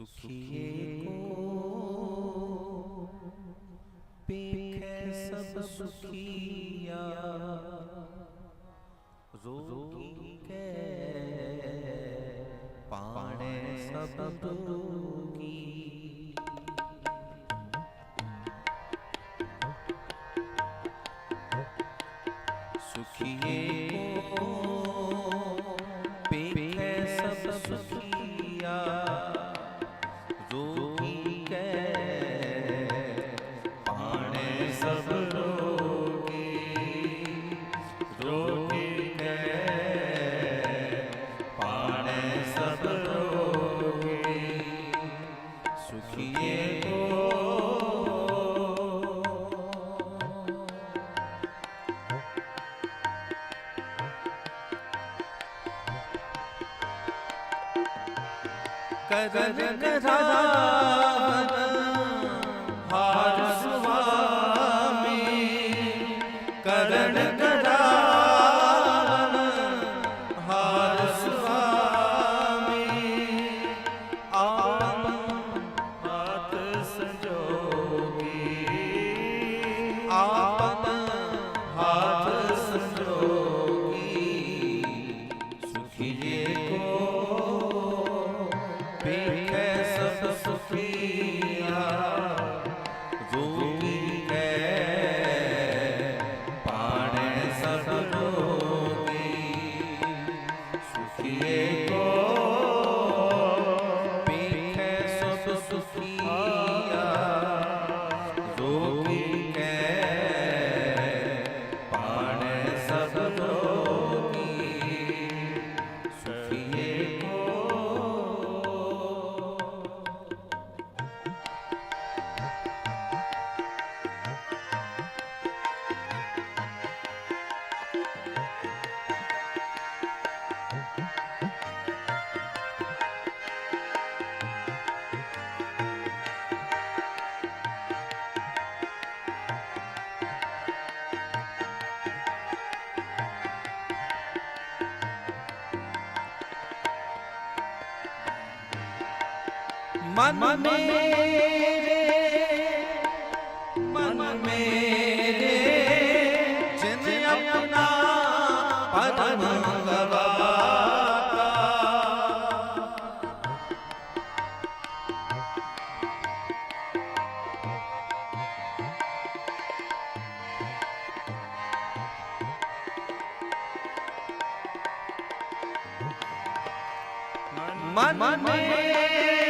सुखिए को पेखे सब सुखिया रोगी के पाने सब दुख ਕਰਨ ਰਾਵਣ ਮਨ ਮੇਰੇ ਮਨ ਮੇਰੇ ਜਿਨ ਆਪਣਾ ਪਰਮ ਗਵਾਤਾ ਮਨ ਮੇਰੇ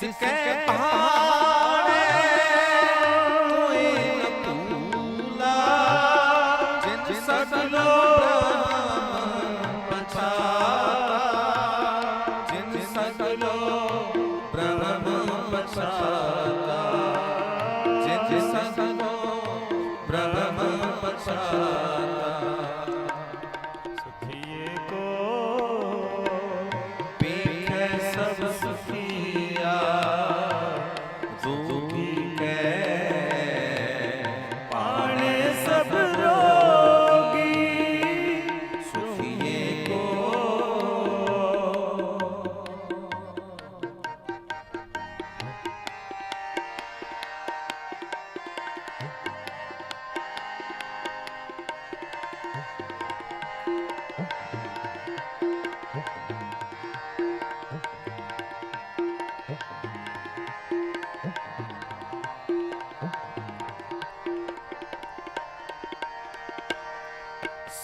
ਤਿਸਕੇ ਪਹਾੜੇ ਕੋਈ ਨ ਭੂਲਾ ਜਿਨ ਸਤਲੋ ਪਛਾਤਾ ਜਿਨ ਸਤਲੋ ਬ੍ਰਹਮ ਪਛਾਤਾ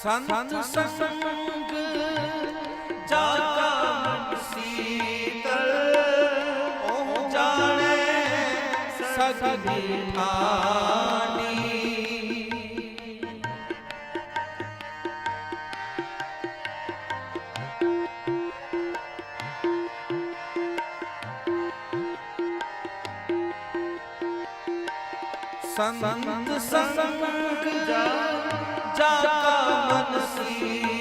ਸੰਤ ਸੰਗ ਜਾ ਕਾ ਸੀਤਲ ਉਹ ਜਾਣੇ ਸਗਦੀ ਆਨੀ ਸੰਤ ਸੰਗ ਜਾ ਸਾਕਾ ਮਨਸੀ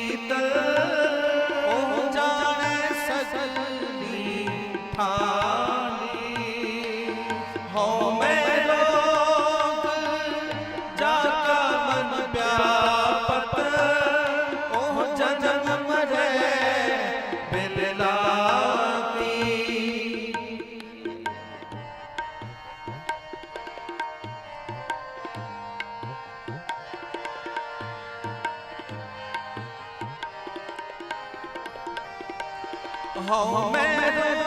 home. Oh,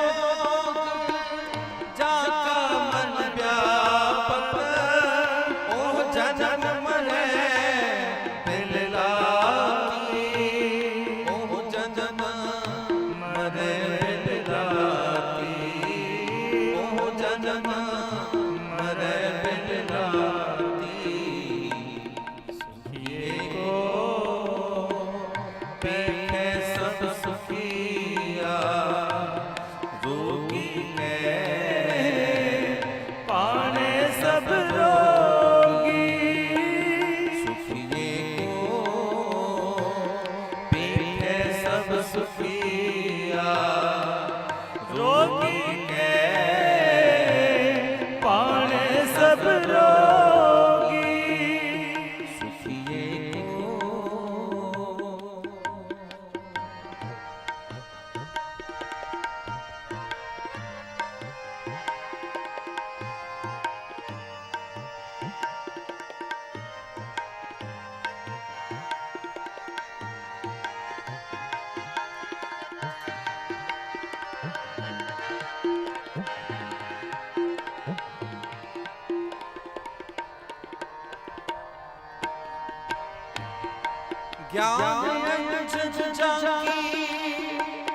ਗਿਆਨ ਜਗ ਜਾਗੀ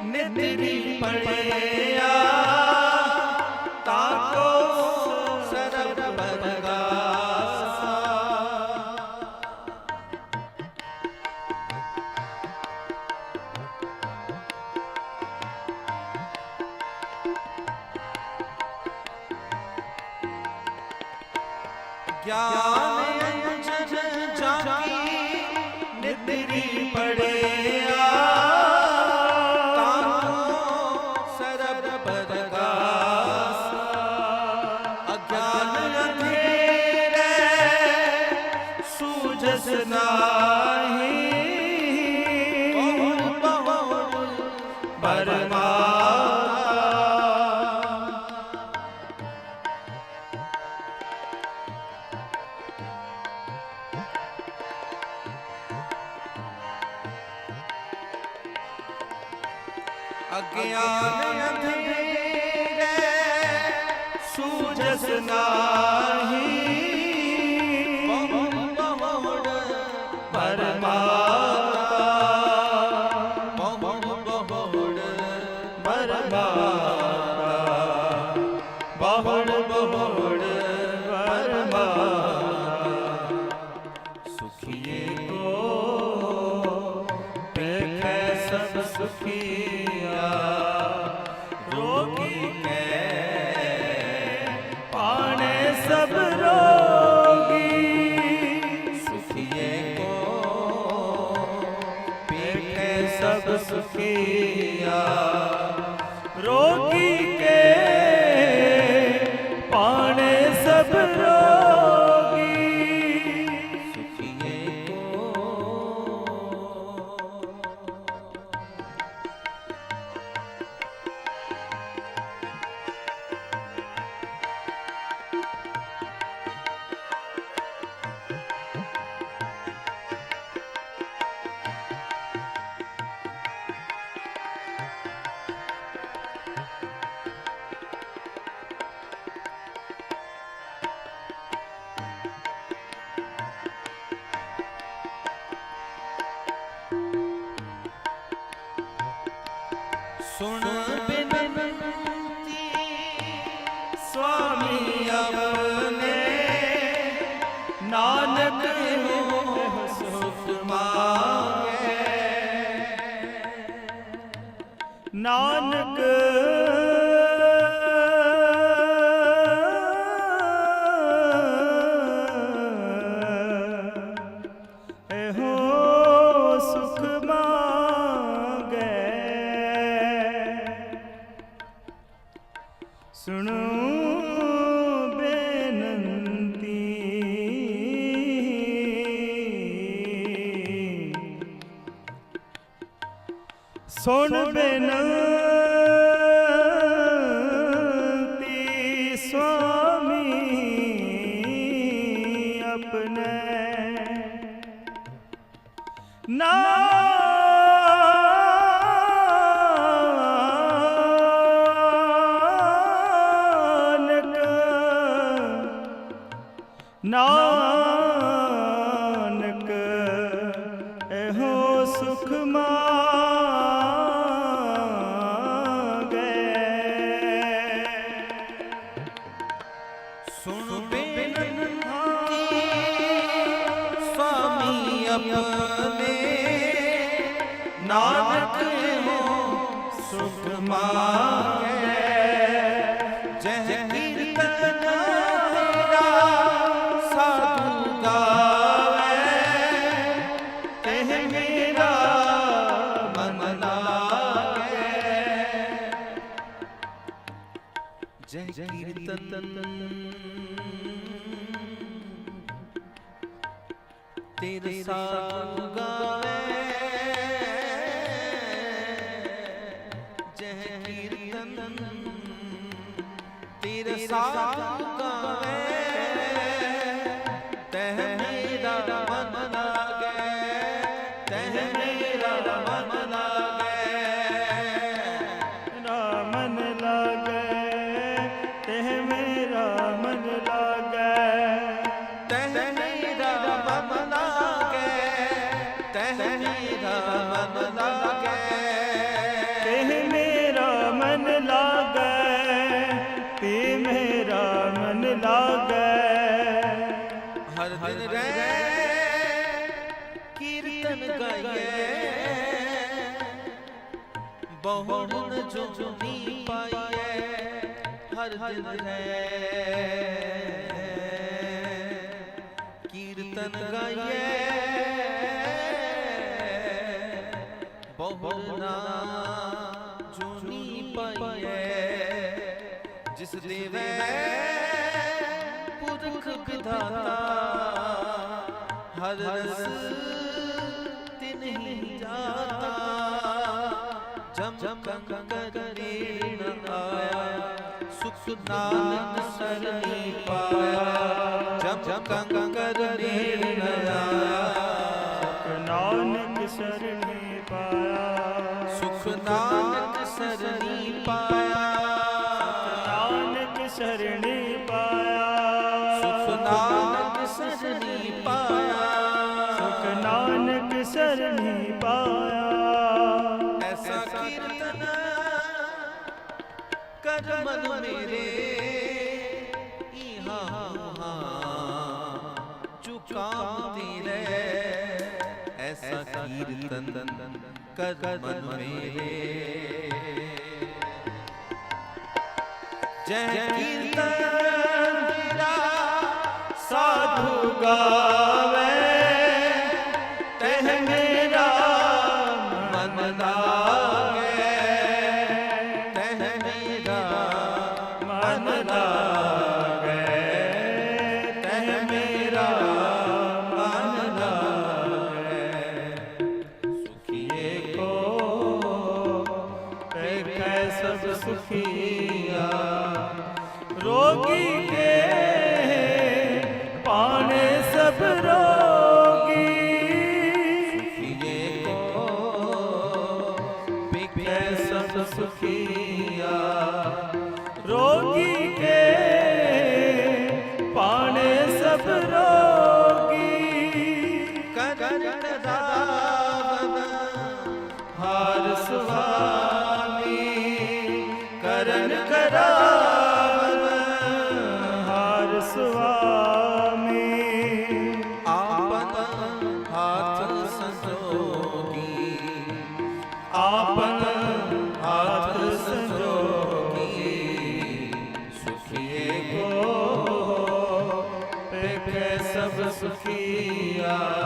ਨਿਤਰੀ ਪੜੇ ਅਗਿਆਨ ਅੰਧੇਰੇ ਸੂਝਸ ਨਾਹੀ ਸਭ ਸੁਖੀਆ ਰੋਗੀ ਕੈ ਪਾਣੇ ਸਭ ਰੋਗੀ। ਸੁਖੀਏ ਕੋ ਪੇਖੇ ਸਭ ਸੁਖੀ। ਸੁਣ। ਬਿਨਨ ਨਾ ਨਾਨਕ ਆਪਣੇ ਨਾਨਕ ਹੋ ਸੁਖ ਮਾਗੇ ਜਹ ਕੀਰਤਨ ਤੇਰਾ ਸਾਧੂ ਗਾਵੇ। ਤਹ ਮੇਰਾ ਮਨ ਲਾਗੇ। ਜੈ ਕੀਰਤਨ ਤੇਰੇ ਸਾਥ ਗਾਵੇ ਜੈ ਕੀਰਤਨ ਤੇਰੇ ਸਾਥ ਜੋ ਨੀ ਪਾਈਏ, ਹਰ ਦਿਨ ਰਹਿ। ਕੀਰਤਨ ਗਾਈਏ, ਬਹੁ ਨਾ ਜੋ ਨੀ ਜਿਸ ਦੇਵੈ ਪੁਰਖ ਵਿਧਾਤਾ ਹਰ ਰਸ ਕੰਕਰ ਨ ਆਇਆ। ਸੁਖ ਨਾਨਕ ਸਰਣੀ ਪਾਇਆ। ਜਮ ਕੰਕਰ ਨ ਕਰ ਮਨ ਮੇਰੇ। ਇਹਾ ਹੁਹਾ ਚੁਕਾਮ ਤੇਰੇ ਐਸਾ ਕੀਰਤਨ ਕਰ ਮਨ ਮੇਰੇ। ਜੈ ਕੀਰਤਨ ਤੇਰਾ ਸਾਧੂ ਗਾਵੇ। ਤਹ ਮੇਰਾ ਮਨ ਪੇਖੇ ਸਭ